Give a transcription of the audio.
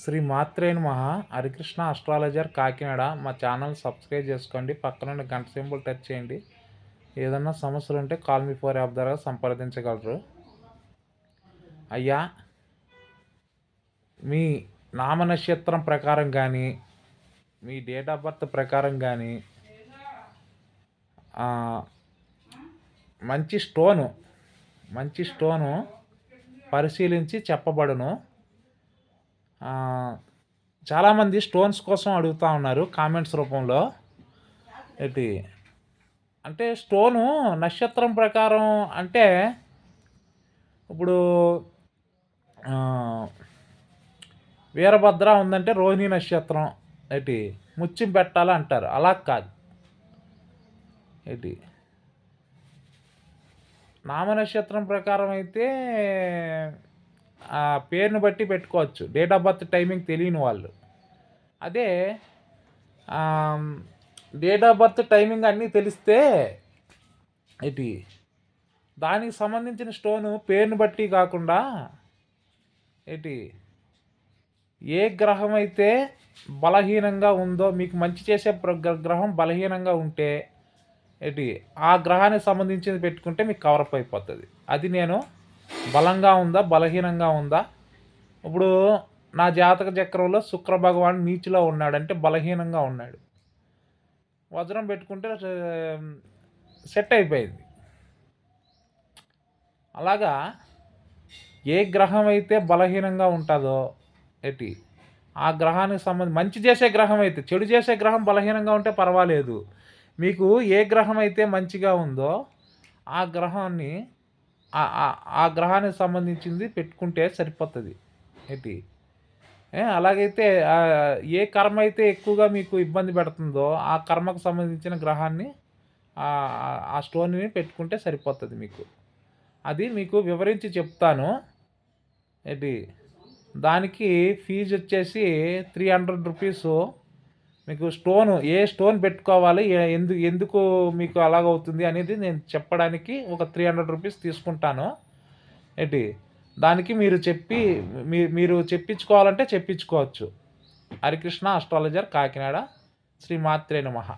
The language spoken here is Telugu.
శ్రీ మాత్రేని మహా హరికృష్ణ అస్ట్రాలజర్ కాకినాడ. మా ఛానల్ సబ్స్క్రైబ్ చేసుకోండి. పక్కన గంట సింబల్ టచ్ చేయండి. ఏదన్నా సమస్యలు ఉంటే కాల్ మీ ఫోర్ యాప్ ద్వారా సంప్రదించగలరు. అయ్యా మీ నామ నక్షత్రం ప్రకారం కానీ మీ డేట్ ఆఫ్ బర్త్ ప్రకారం కానీ మంచి స్టోను మంచి స్టోను పరిశీలించి చెప్పబడును. చాలామంది స్టోన్స్ కోసం అడుగుతూ ఉన్నారు కామెంట్స్ రూపంలో. ఏంటి? అంటే స్టోను నక్షత్రం ప్రకారం అంటే ఇప్పుడు వీరభద్ర ఉందంటే రోహిణి నక్షత్రం. ఏంటి? ముచ్చిం పెట్టాలి అంటారు. అలా కాదు. ఏంటి? నామ నక్షత్రం ప్రకారం అయితే ఆ పేరును బట్టి పెట్టుకోవచ్చు. డేట్ ఆఫ్ బర్త్ టైమింగ్ తెలియని వాళ్ళు. అదే డేట్ ఆఫ్ బర్త్ టైమింగ్ అన్నీ తెలిస్తే ఏంటి? దానికి సంబంధించిన స్టోను పేరును బట్టి కాకుండా ఏంటి? ఏ గ్రహం అయితే బలహీనంగా ఉందో మీకు మంచి చేసే గ్రహం బలహీనంగా ఉంటే ఏంటి? ఆ గ్రహానికి సంబంధించింది పెట్టుకుంటే మీకు కవరప్ అయిపోతుంది. అది నేను బలంగా ఉందా? బలహీనంగా ఉందా? ఇప్పుడు నా జాతక చక్రంలో శుక్ర భగవాన్ నీచులో ఉన్నాడు. అంటే బలహీనంగా ఉన్నాడు. వజ్రం పెట్టుకుంటే సెట్ అయిపోయింది. అలాగా ఏ గ్రహం అయితే బలహీనంగా ఉంటుందో ఎటి ఆ గ్రహానికి సంబంధించి మంచి చేసే గ్రహం అయితే చెడు చేసే గ్రహం బలహీనంగా ఉంటే పర్వాలేదు. మీకు ఏ గ్రహం అయితే మంచిగా ఉందో ఆ గ్రహాన్ని ఆ- గ్రహానికి సంబంధించింది పెట్టుకుంటే సరిపోతుంది. ఏంటి? అలాగైతే ఏ కర్మ అయితే ఎక్కువగా మీకు ఇబ్బంది పెడుతుందో ఆ కర్మకు సంబంధించిన గ్రహాన్ని ఆ- స్టోన్ని పెట్టుకుంటే సరిపోతుంది మీకు. అది మీకు వివరించి చెప్తాను. ఏంటి? దానికి ఫీజు వచ్చేసి త్రీ హండ్రెడ్ రూపీసు మీకు స్టోన్ ఏ స్టోన్ పెట్టుకోవాలి ఎందుకు ఎందు ఎందుకు మీకు అలాగవుతుంది అనేది నేను చెప్పడానికి ఒక త్రీ హండ్రెడ్ రూపీస్ తీసుకుంటాను. ఏంటి? దానికి మీరు చెప్పి మీ మీరు చెప్పించుకోవాలంటే చెప్పించుకోవచ్చు. హరికృష్ణ అస్ట్రాలజర్ కాకినాడ శ్రీ మాత్రే నమః.